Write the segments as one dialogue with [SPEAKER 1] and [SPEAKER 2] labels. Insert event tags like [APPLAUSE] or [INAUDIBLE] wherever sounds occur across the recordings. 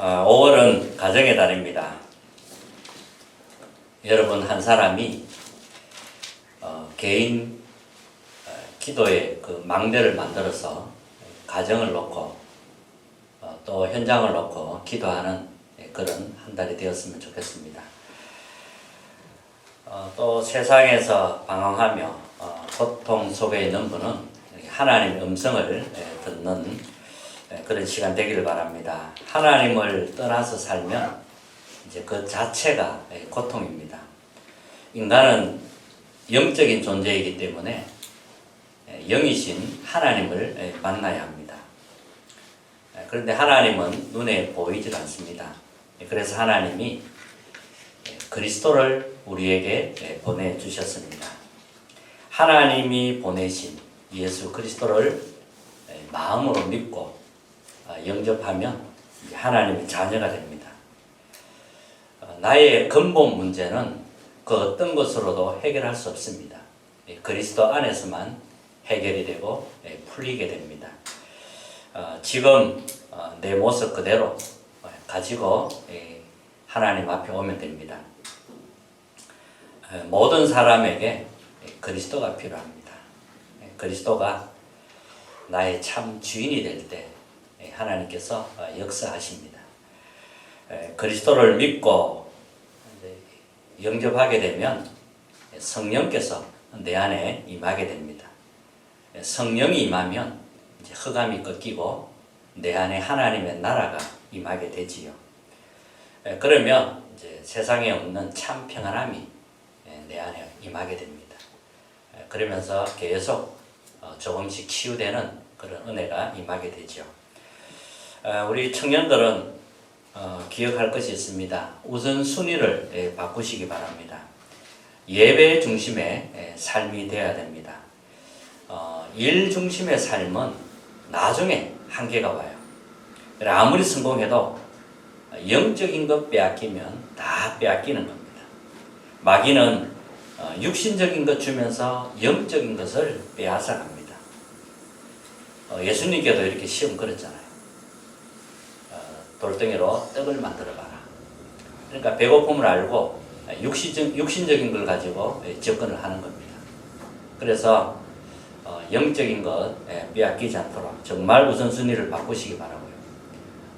[SPEAKER 1] 어, 5월은 가정의 달입니다. 여러분 한 사람이 어, 개인 어, 기도의 그 망대를 만들어서 가정을 놓고 어, 또 현장을 놓고 기도하는 그런 한 달이 되었으면 좋겠습니다. 어, 또 세상에서 방황하며 어, 고통 속에 있는 분은 하나님의 음성을 예, 듣는 예, 그런 시간 되기를 바랍니다. 하나님을 떠나서 살면 이제 그 자체가 예, 고통입니다. 인간은 영적인 존재이기 때문에 예, 영이신 하나님을 예, 만나야 합니다. 예, 그런데 하나님은 눈에 보이질 않습니다. 예, 그래서 하나님이 예, 그리스도를 우리에게 예, 보내주셨습니다. 하나님이 보내신 예수 그리스도를 예, 마음으로 믿고 아, 영접하면 이제 하나님의 자녀가 됩니다. 어, 나의 근본 문제는 그 어떤 것으로도 해결할 수 없습니다. 예, 그리스도 안에서만 해결이 되고 예, 풀리게 됩니다. 어, 지금 어, 내 모습 그대로 어, 가지고 예, 하나님 앞에 오면 됩니다. 어, 모든 사람에게 예, 그리스도가 필요합니다. 예, 그리스도가 나의 참 주인이 될 때 하나님께서 어, 역사하십니다. 에, 그리스도를 믿고 영접하게 되면 성령께서 내 안에 임하게 됩니다. 에, 성령이 임하면 이제 흑암이 꺾이고 내 안에 하나님의 나라가 임하게 되지요. 에, 그러면 이제 세상에 없는 참 평안함이 에, 내 안에 임하게 됩니다. 에, 그러면서 계속 어, 조금씩 치유되는 그런 은혜가 임하게 되죠. 어, 우리 청년들은 어, 기억할 것이 있습니다. 우선 순위를 예, 바꾸시기 바랍니다. 예배 중심의 예, 삶이 되어야 됩니다. 어, 일 중심의 삶은 나중에 한계가 와요. 아무리 성공해도 영적인 것 빼앗기면 다 빼앗기는 겁니다. 마귀는 어, 육신적인 것 주면서 영적인 것을 빼앗아 갑니다. 어, 예수님께도 이렇게 시험 걸었잖아요. 어, 돌덩이로 떡을 만들어 봐라. 그러니까 배고픔을 알고 육신적, 육신적인 걸 가지고 접근을 하는 겁니다. 그래서 어, 영적인 것 예, 빼앗기지 않도록 정말 우선순위를 바꾸시기 바라고요.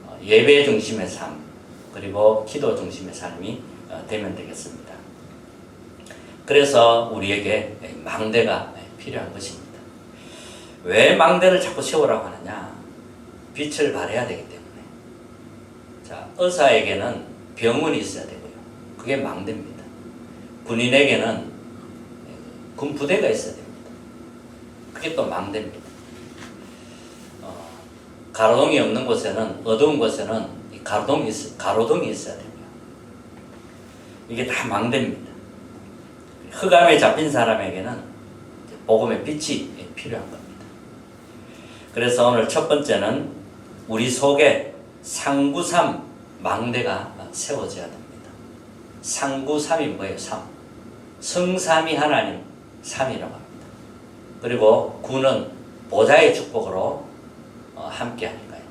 [SPEAKER 1] 어, 예배 중심의 삶 그리고 기도 중심의 삶이 어, 되면 되겠습니다. 그래서 우리에게 망대가 필요한 것입니다. 왜 망대를 자꾸 세우라고 하느냐? 빛을 발해야 되기. 자, 의사에게는 병원이 있어야 되고요. 그게 망대입니다. 군인에게는 군부대가 있어야 됩니다. 그게 또 망대입니다. 어, 가로등이 없는 곳에는 어두운 곳에는 이 가로등이 있, 가로등이 있어야 됩니다. 이게 다 망대입니다. 흑암에 잡힌 사람에게는 복음의 빛이 필요한 겁니다. 그래서 오늘 첫 번째는 우리 속에 상구삼 망대가 세워져야 됩니다. 상구삼이 뭐예요? 삼. 성삼이 하나님 삼이라고 합니다. 그리고 구는 보좌의 축복으로 어, 함께 하니까요.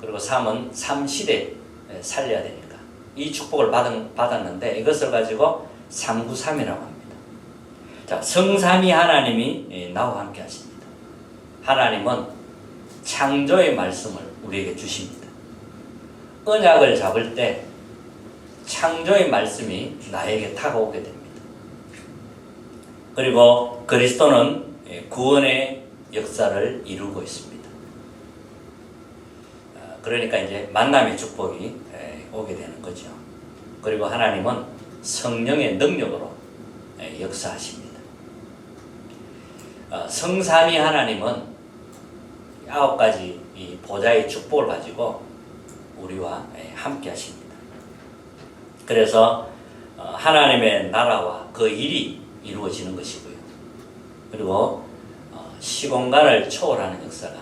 [SPEAKER 1] 그리고 삼은 삼시대 살려야 되니까 이 축복을 받은, 받았는데 이것을 가지고 상구삼이라고 합니다. 자, 성삼이 하나님이 예, 나와 함께 하십니다. 하나님은 창조의 말씀을 우리에게 주십니다. 언약을 잡을 때 창조의 말씀이 나에게 다가오게 됩니다. 그리고 그리스도는 예, 구원의 역사를 이루고 있습니다. 아, 그러니까 이제 만남의 축복이 예, 오게 되는 거죠. 그리고 하나님은 성령의 능력으로 예, 역사하십니다. 어, 성삼위 하나님은 아홉 가지 이 보좌의 축복을 가지고 우리와 예, 함께 하십니다. 그래서 어, 하나님의 나라와 그 일이 이루어지는 것이고요. 그리고 어, 시공간을 초월하는 역사가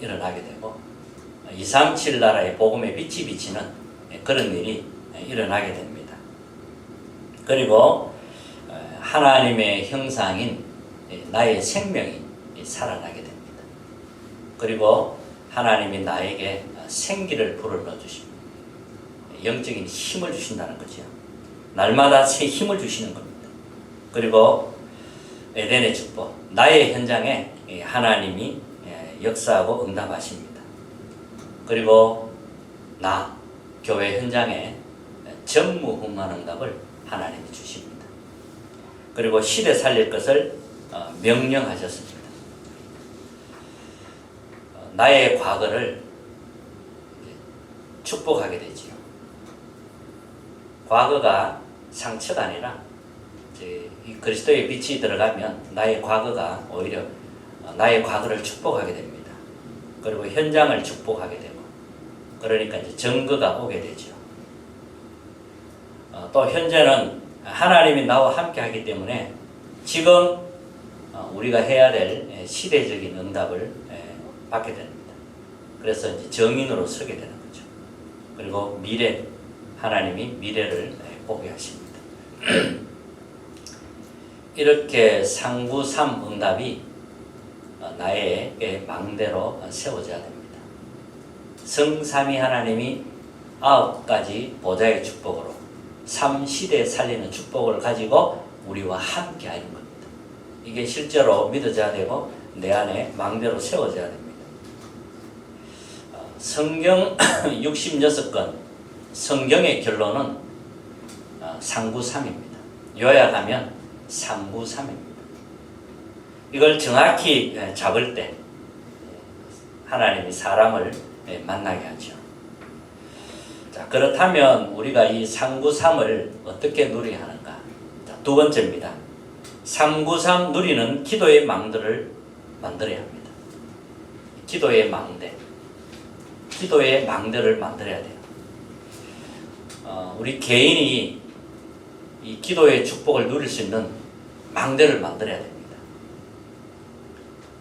[SPEAKER 1] 일어나게 되고 237 나라의 복음의 빛이 비치는 예, 그런 일이 예, 일어나게 됩니다. 그리고 어, 하나님의 형상인 예, 나의 생명이 살아나게 됩니다. 그리고 하나님이 나에게 생기를 불어넣어 주십니다. 영적인 힘을 주신다는 거죠. 날마다 새 힘을 주시는 겁니다. 그리고 에덴의 축복, 나의 현장에 예, 하나님이 예, 역사하고 응답하십니다. 그리고 나 교회 현장에 전무후무한 응답을 하나님이 주십니다. 그리고 시대 살릴 것을 어, 명령하셨습니다. 어, 나의 과거를 축복하게 되지요. 과거가 상처가 아니라 그리스도의 빛이 들어가면 나의 과거가 오히려 어, 나의 과거를 축복하게 됩니다. 그리고 현장을 축복하게 되고 그러니까 이제 증거가 오게 되죠. 어, 또 현재는 하나님이 나와 함께 하기 때문에 지금 어, 우리가 해야 될 예, 시대적인 응답을 예, 받게 됩니다. 그래서 이제 정인으로 서게 되는. 그리고 미래 하나님이 미래를 예, 보게 하십니다. [CLEARS THROAT] 이렇게 상구삼 응답이 어, 나의 망대로 세워져야 됩니다. 성삼위 하나님이 아홉 가지 보좌의 축복으로 삼 시대 살리는 축복을 가지고 우리와 함께 하는 겁니다. 이게 실제로 믿어져야 되고 내 안에 망대로 세워져야 됩니다. 어, 성경 [CLEARS THROAT] 66권 성경의 결론은 어, 상구삼입니다. 요약하면 상구삼입니다. 이걸 정확히 예, 잡을 때 하나님이 사람을 예, 만나게 하죠. 자, 그렇다면 우리가 이 상구삼을 어떻게 누려야 하는가? 자, 두 번째입니다. 상구삼 누리는 기도의 망대를 만들어야 합니다. 기도의 망대. 기도의 망대를 만들어야 돼요. 어, 우리 개인이 이 기도의 축복을 누릴 수 있는 망대를 만들어야 됩니다.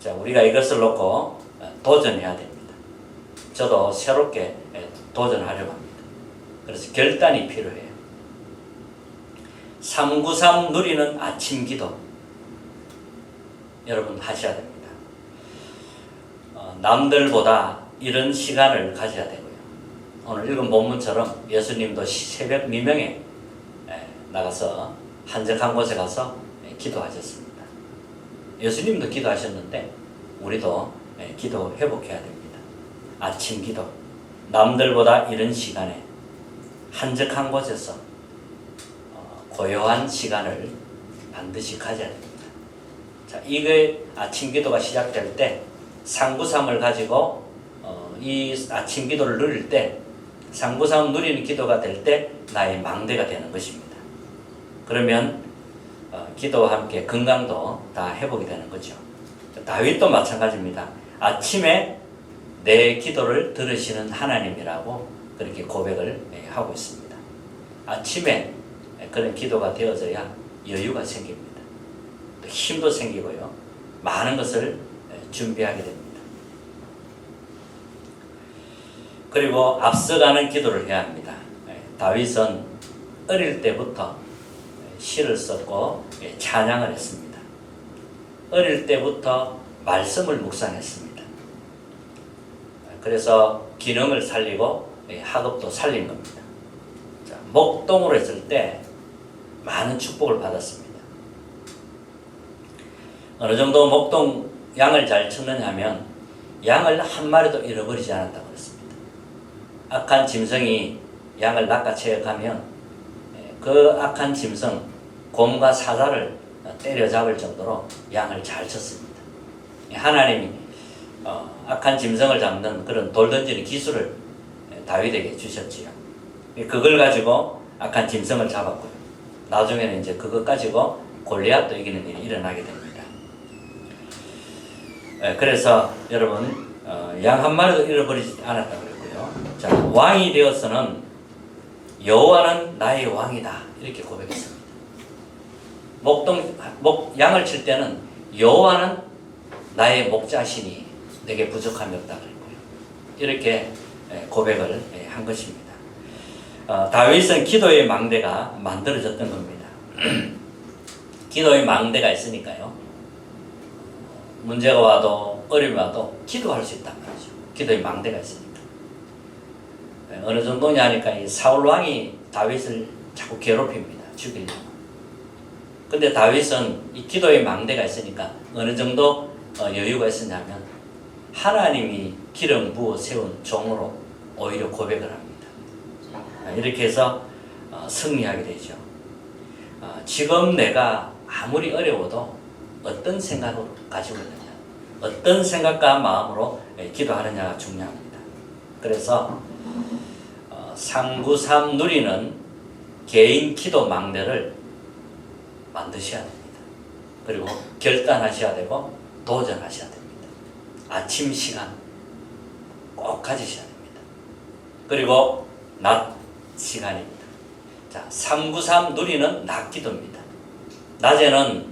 [SPEAKER 1] 자, 우리가 이것을 놓고 어, 도전해야 됩니다. 저도 새롭게 예, 도전하려고 합니다. 그래서 결단이 필요해요. 393 누리는 아침 기도 여러분 하셔야 됩니다. 어, 남들보다 이런 시간을 가져야 되고요. 오늘 읽은 본문처럼 예수님도 시- 새벽 미명에 예, 나가서 한적한 곳에 가서 예, 기도하셨습니다. 예수님도 기도하셨는데 우리도 예, 기도 회복해야 됩니다. 아침 기도 남들보다 이런 시간에 한적한 곳에서 어, 고요한 시간을 반드시 가져야 됩니다. 자, 이게 아침 기도가 시작될 때 상구삼을 가지고 어, 이 아침 기도를 누릴 때 상구삼 누리는 기도가 될 때 나의 망대가 되는 것입니다. 그러면 어, 기도와 함께 건강도 다 회복이 되는 거죠. 다윗도 마찬가지입니다. 아침에 내 기도를 들으시는 하나님이라고 그렇게 고백을 예, 하고 있습니다. 아침에 그런 기도가 되어져야 여유가 생깁니다. 또 힘도 생기고요. 많은 것을 예, 준비하게 됩니다. 그리고 앞서가는 기도를 해야 합니다. 예, 다윗은 어릴 때부터 예, 시를 썼고 예, 찬양을 했습니다. 어릴 때부터 말씀을 묵상했습니다. 그래서 기능을 살리고 예, 학업도 살린 겁니다. 자, 목동으로 했을 때 많은 축복을 받았습니다. 어느 정도 목동 양을 잘 쳤느냐 하면 양을 한 마리도 잃어버리지 않았다고 그랬습니다. 악한 짐승이 양을 낚아채어 가면 예, 그 악한 짐승 곰과 사자를 때려잡을 정도로 양을 잘 쳤습니다. 예, 하나님이 어, 악한 짐승을 잡는 그런 돌 던지는 기술을 다윗에게 주셨지요. 그걸 가지고 악한 짐승을 잡았고요. 나중에는 이제 그것 가지고 골리앗도 이기는 일이 일어나게 됩니다. 예, 그래서 여러분 어, 양한 마리도 잃어버리지 않았다고 그 자 왕이 되어서는 여호와는 나의 왕이다 이렇게 고백했습니다. 목동 목 양을 칠 때는 여호와는 나의 목자시니 내게 부족함이 없다 그랬고요. 이렇게 예, 고백을 예, 한 것입니다. 어, 다윗은 기도의 망대가 만들어졌던 겁니다. [CLEARS THROAT] 기도의 망대가 있으니까요. 문제가 와도 어려움이 와도 기도할 수 있단 말이죠. 기도의 망대가 있으니까. 예, 예, 어느 정도냐 하니까 이 사울 왕이 다윗을 자꾸 괴롭힙니다. 죽이려고. 근데 다윗은 이 기도의 망대가 있으니까 어느 정도 어, 여유가 있었냐면 하나님이 기름 부어 세운 종으로 오히려 고백을 합니다. 아, 이렇게 해서 어, 승리하게 되죠. 어, 지금 내가 아무리 어려워도 어떤 생각을 가지고 있느냐, 어떤 생각과 마음으로 예, 기도하느냐가 중요합니다. 그래서 어, 상구삼 누리는 개인 기도 망대를 만드셔야 됩니다. 그리고 결단하셔야 되고 도전하셔야 됩니다. 아침 시간 꼭 가지셔야 됩니다. 그리고 낮 시간입니다. 자, 393 누리는 낮 기도입니다. 낮에는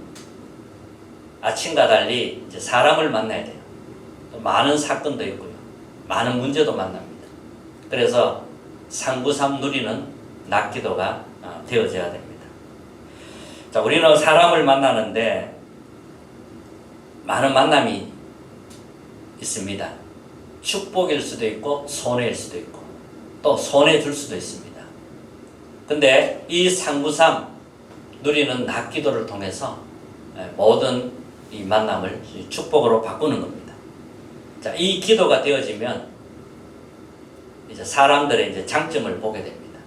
[SPEAKER 1] 아침과 달리 이제 사람을 만나야 돼요. 또 많은 사건도 있고요. 많은 문제도 만납니다. 그래서 393 누리는 낮 기도가 아, 되어져야 됩니다. 자, 우리는 사람을 만나는데 많은 만남이 있습니다. 축복일 수도 있고 손해일 수도 있고 또 손해 줄 수도 있습니다. 근데 이 상구삼 누리는 낮 기도를 통해서 예, 모든 이 만남을 축복으로 바꾸는 겁니다. 자, 이 기도가 되어지면 이제 사람들의 이제 장점을 보게 됩니다.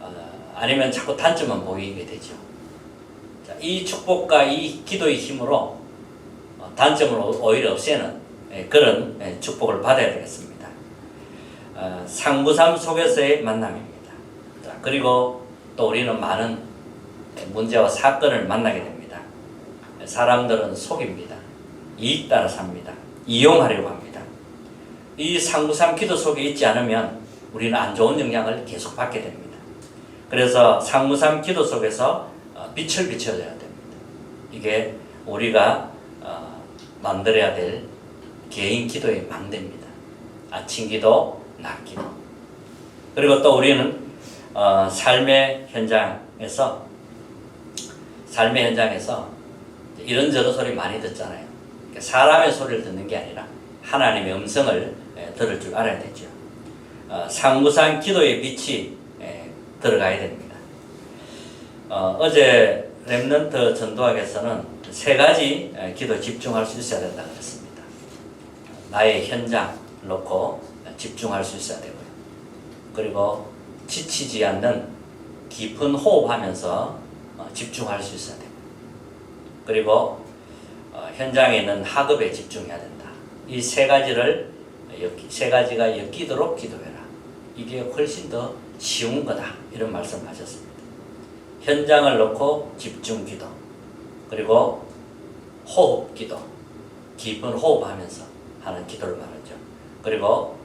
[SPEAKER 1] 어, 아니면 자꾸 단점만 보이게 되죠. 자, 이 축복과 이 기도의 힘으로 어, 단점을 오- 오히려 없애는 예, 그런 예, 축복을 받아야 되겠습니다. 어, 상부삼 속에서의 만남입니다. 자, 그리고 또 우리는 많은 예, 문제와 사건을 만나게 됩니다. 예, 사람들은 속입니다. 이익 따라 삽니다. 이용하려고 합니다. 이 상부삼 기도 속에 있지 않으면 우리는 안 좋은 영향을 계속 받게 됩니다. 그래서 상무삼 기도 속에서 어, 빛을 비춰줘야 됩니다. 이게 우리가 어, 만들어야 될 개인 기도의 망대입니다. 아침 기도, 낮 기도. 그리고 또 우리는 어, 삶의 현장에서 삶의 현장에서 이런저런 소리 많이 듣잖아요. 그러니까 사람의 소리를 듣는 게 아니라 하나님의 음성을 에, 들을 줄 알아야 되죠. 어, 상무상 기도의 빛이 에, 들어가야 됩니다. 어, 어제 렘넌트 전도학에서는 세 가지 에, 기도 집중할 수 있어야 된다 그랬습니다. 나의 현장 놓고 집중할 수 있어야 되고요. 그리고 지치지 않는 깊은 호흡하면서 어, 집중할 수 있어야 되고 그리고 어, 현장에 있는 학업에 집중해야 된다. 이 세 가지를 엮기, 세 가지가 엮이도록 기도해라. 이게 훨씬 더 쉬운 거다. 이런 말씀하셨습니다. 현장을 놓고 집중 기도, 그리고 호흡 기도, 깊은 호흡하면서 하는 기도를 말하죠. 그리고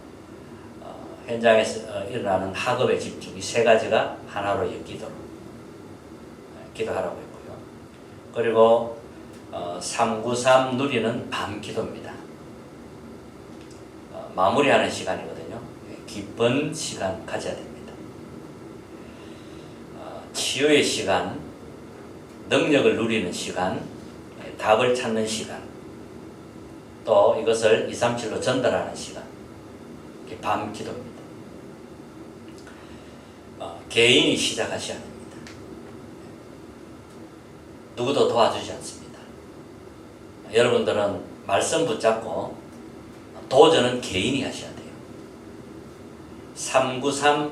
[SPEAKER 1] 어, 현장에서 어, 일어나는 학업에 집중 이 세 가지가 하나로 엮이도록 어, 기도하라고 했고요. 그리고 어, 393 누리는 밤 기도입니다. 어, 마무리하는 시간이거든요. 예, 깊은 시간 가져야 됩니다. 어, 치유의 시간, 능력을 누리는 시간, 예, 답을 찾는 시간, 또 이것을 237로 전달하는 시간, 밤 기도입니다. 어, 개인이 시작하셔야 됩니다. 누구도 도와주지 않습니다. 여러분들은 말씀 붙잡고 도전은 개인이 하셔야 돼요. 393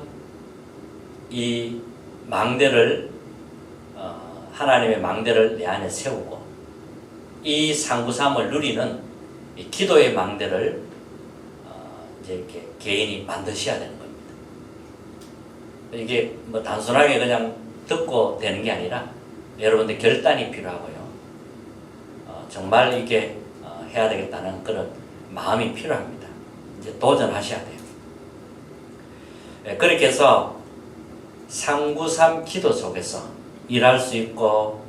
[SPEAKER 1] 이 망대를 어, 하나님의 망대를 내 안에 세우고 이 393을 누리는 이 기도의 망대를 어, 이제 이렇게 개인이 만드셔야 되는 겁니다. 이게 뭐 단순하게 그냥 듣고 되는 게 아니라 여러분들 결단이 필요하고요. 어, 정말 이게 어, 해야 되겠다는 그런 마음이 필요합니다. 이제 도전하셔야 돼요. 예, 그렇게 해서 상구삼 기도 속에서 일할 수 있고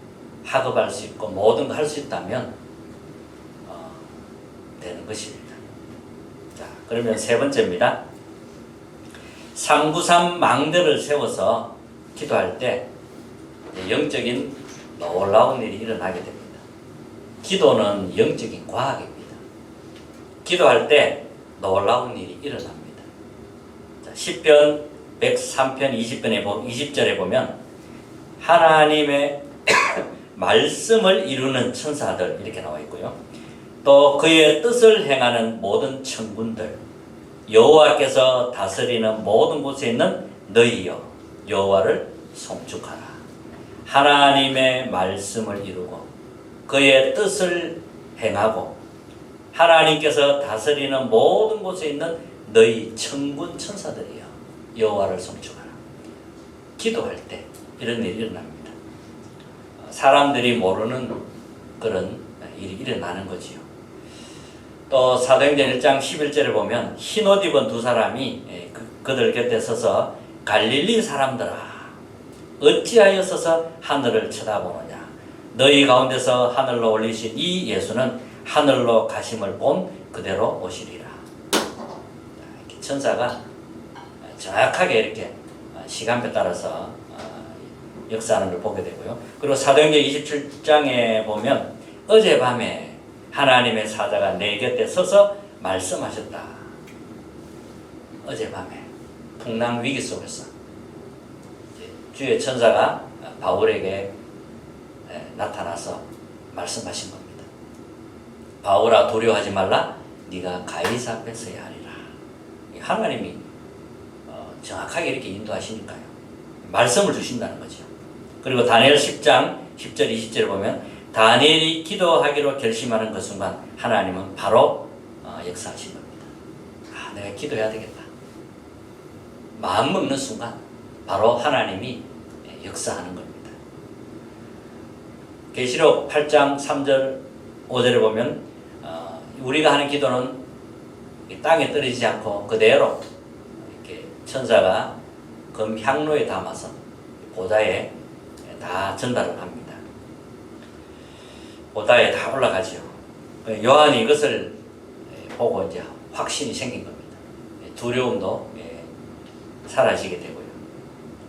[SPEAKER 1] 학업할 수 있고 모든 거할수 있다면 어, 되는 것입니다. 자, 그러면 세 번째입니다. 상구삼 망대를 세워서 기도할 때 영적인 놀라운 일이 일어나게 됩니다. 기도는 영적인 과학입니다. 기도할 때 놀라운 일이 일어납니다. 10편 103편 20편에 보 20절에 보면 하나님의 [COUGHS] 말씀을 이루는 천사들 이렇게 나와 있고요. 또 그의 뜻을 행하는 모든 천군들 여호와께서 다스리는 모든 곳에 있는 너희여 여호와를 송축하라. 하나님의 말씀을 이루고 그의 뜻을 행하고 하나님께서 다스리는 모든 곳에 있는 너희 천군 천사들이여 여호와를 송축하라. 기도할 때 이런 일이 일어납니다. 사람들이 모르는 그런 일이 일어나는 거지요. 또 사도행전 1장 11절에 보면 흰 옷 입은 두 사람이 예, 그, 그들 곁에 서서 갈릴리 사람들아 어찌하여 서서 하늘을 쳐다보느냐 너희 가운데서 하늘로 올리신 이 예수는 하늘로 가심을 본 그대로 오시리라 천사가 정확하게 이렇게 시간표 따라서 어, 역사하는 걸 보게 되고요. 그리고 사도행전 27장에 보면 어젯밤에 하나님의 사자가 내 곁에 서서 말씀하셨다. 어젯밤에 풍랑 위기 속에서 주의 천사가 바울에게 에, 나타나서 말씀하신 겁니다. 바울아 두려워하지 말라. 네가 가이사 앞에 서야 하리라. 이 하나님이 어, 정확하게 이렇게 인도하시니까요. 말씀을 주신다는 거죠. 그리고 다니엘 10장 10절 20절을 보면 다니엘이 기도하기로 결심하는 그 순간 하나님은 바로 어, 역사하신 겁니다. 아, 내가 기도해야 되겠다. 마음 먹는 순간 바로 하나님이 예, 역사하는 겁니다. 계시록 8장 3절 5절에 보면 어, 우리가 하는 기도는 이 땅에 떨어지지 않고 그대로 이렇게 천사가 금 향로에 담아서 보좌에 다 전달을 합니다. 보좌에 다 올라가지요. 요한이 이것을 보고 이제 확신이 생긴 겁니다. 두려움도 예, 사라지게 되고요.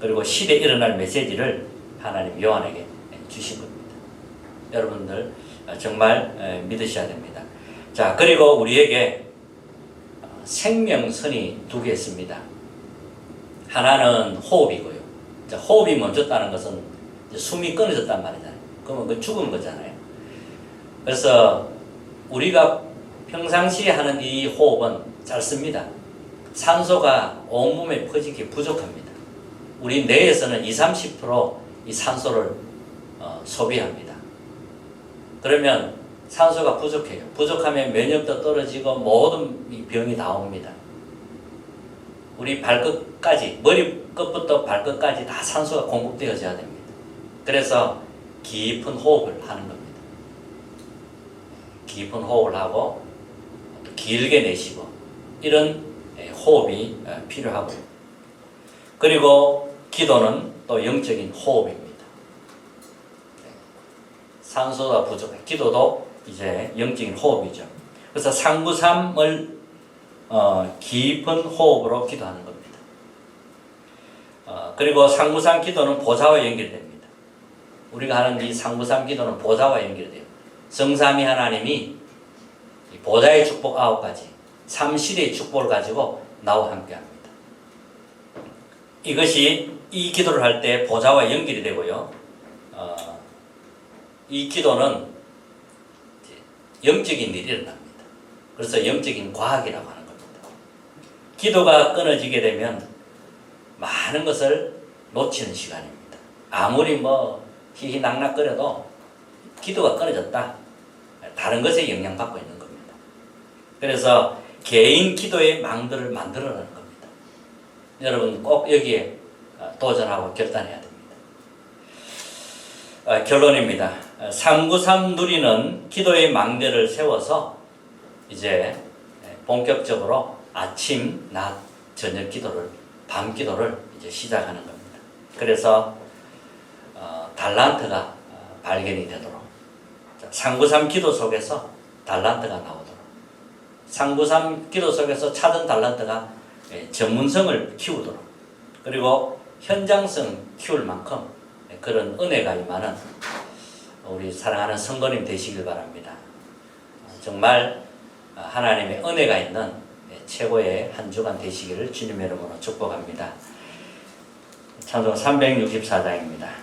[SPEAKER 1] 그리고 시대 일어날 메시지를 하나님 요한에게 주신 겁니다. 여러분들 정말 에, 믿으셔야 됩니다. 자, 그리고 우리에게 어, 생명선이 두 개 있습니다. 하나는 호흡이고요. 자, 호흡이 멈췄다는 것은 숨이 끊어졌단 말이잖아요. 그러면 그 죽은 거잖아요. 그래서 우리가 평상시에 하는 이 호흡은 짧습니다. 산소가 온몸에 퍼지기 부족합니다. 우리 뇌에서는 20, 30%이 산소를 어, 소비합니다. 그러면 산소가 부족해요. 부족하면 면역도 떨어지고 모든 이 병이 다 옵니다. 우리 발끝까지 머리 끝부터 발끝까지 다 산소가 공급되어져야 됩니다. 그래서 깊은 호흡을 하는 겁니다. 깊은 호흡을 하고 또 길게 내쉬고 이런 에, 호흡이 어, 필요하고요. 그리고 기도는 또 영적인 호흡입니다. 네. 산소가 부족해. 기도도 이제 영적인 호흡이죠. 그래서 상구삼을 어, 깊은 호흡으로 기도하는 겁니다. 어, 그리고 상구삼 기도는 보좌와 연결됩니다. 우리가 하는 이 상구삼 기도는 보좌와 연결돼요. 성삼위 하나님이 이 보좌의 축복 아홉 가지, 삼시대의 축복을 가지고 나와 함께합니다. 이것이 이 기도를 할 때 보좌와 연결이 되고요. 어, 이 기도는 영적인 일이 일어납니다. 그래서 영적인 과학이라고 하는 겁니다. 기도가 끊어지게 되면 많은 것을 놓치는 시간입니다. 아무리 뭐 희희낙낙거려도 기도가 끊어졌다. 다른 것에 영향받고 있는 겁니다. 그래서 개인 기도의 망들을 만들어라는 겁니다. 여러분 꼭 여기에 어, 도전하고 결단해야 됩니다. 어, 결론입니다. 393 누리는 기도의 망대를 세워서 이제 본격적으로 아침, 낮, 저녁 기도를 밤 기도를 이제 시작하는 겁니다. 그래서 어, 달란트가 어, 발견이 되도록. 393 기도 속에서 달란트가 나오도록. 393 기도 속에서 찾은 달란트가 예, 전문성을 키우도록. 그리고 현장성 키울 만큼 그런 은혜가 임하는 우리 사랑하는 성도님 되시길 바랍니다. 정말 하나님의 은혜가 있는 최고의 한 주간 되시기를 주님의 이름으로 축복합니다. 찬송 364장입니다.